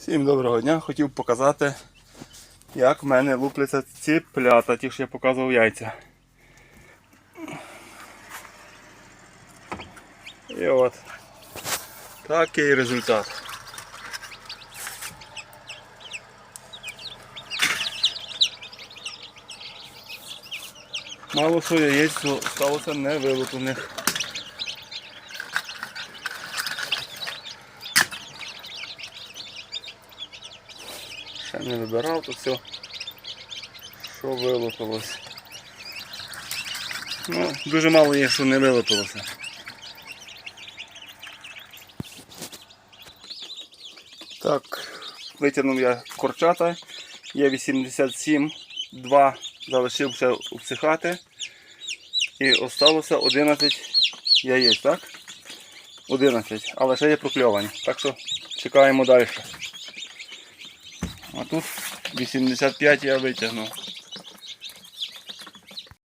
Всім доброго дня. Хотів показати, як в мене лупляться ці плята, ті, що я показував яйця. І от такий результат. Мало що яєць сталося невилуплених. Ще не вибирав, то все, що вилупилось. Ну, дуже мало є, що не вилупилося. Так, витягнув я корчата. Є 87, 2 залишився обсихати. І осталося 11 яєць, так? 11, але ще є прокльовані. Так що чекаємо далі. А тут 85 я витягнув.